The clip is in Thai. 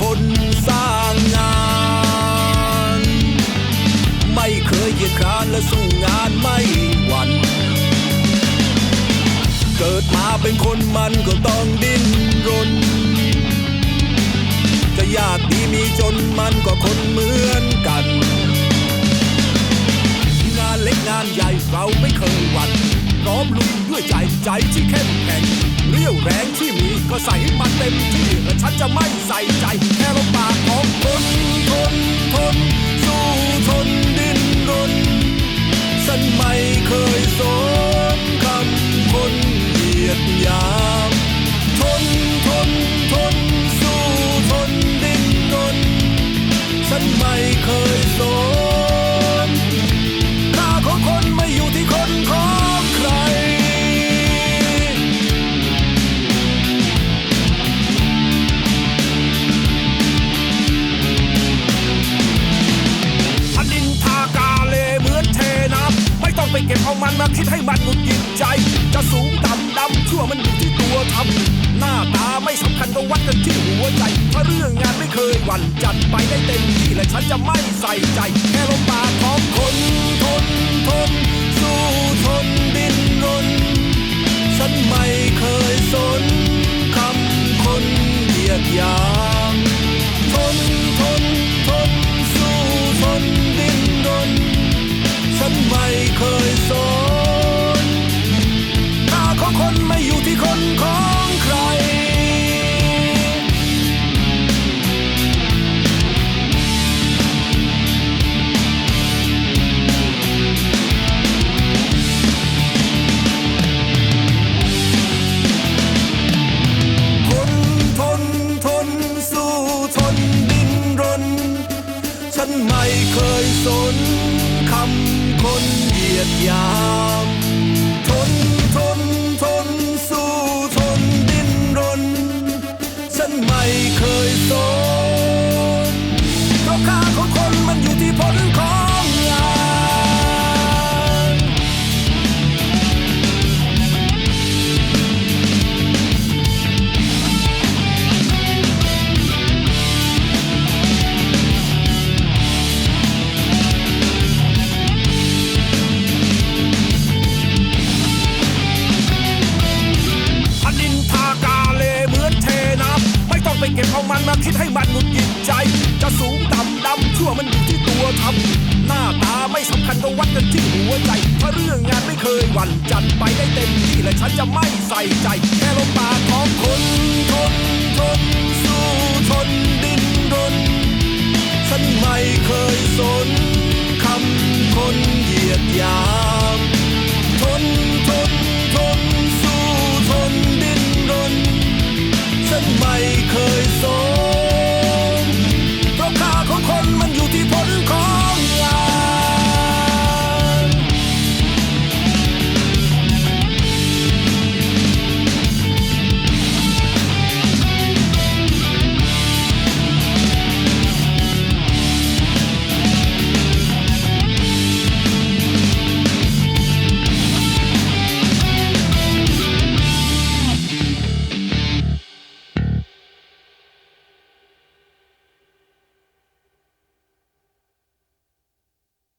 คนสร้างงาน ไม่เคยเกียจคานและสู้งานไม่หวั่นเกิดมาเป็นคนมันก็ต้องดิ้นรน จะยากดีมีจนมันก็คนเหมือนกัน งานเล็กงานใหญ่เราไม่เคยหวั่นพร้อมลุยด้วยใจใจที่เข้มแข็งเรี่ยวแรงที่มีก็ใส่มันเต็มที่ ฉันจะไม่ใส่ใจแค่ลมปากของคนทนทนสู้ทนดิ้นรนฉันไม่เคยสนคำคนเหยียดหยาม เก็บเอามคิดให้มันหงุดหงิดใจ จะสูงต่ำดำชั่วมันอยู่ที่ตัวทำหน้าตาไม่สำคัญต้องวัดกันที่หัวใจ ถ้าเรื่องงานไม่เคยหวั่นจัดไปได้เต็มที่และฉันจะไม่ใส่ใจ แค่ลมปากของคนทนทนสู้ทนดินรน ฉันไม่เคยสนคำคนเหยียดหยาม สนคำคนเหยียดหยาม ทนทนทนสู้ทนดิ้นรน ฉันไม่เคยสน คิดให้มันหงุดหงิดใจ จะสูงต่ำดำชั่วมันอยู่ที่ตัวทำหน้าตาไม่สำคัญก็วัดกันที่หัวใจถ้าเรื่องงานไม่เคยหวั่นจัดไปได้เต็มที่และฉันจะไม่ใส่ใจ แค่ลมปากของคนทนทนสู้ทนดิ้น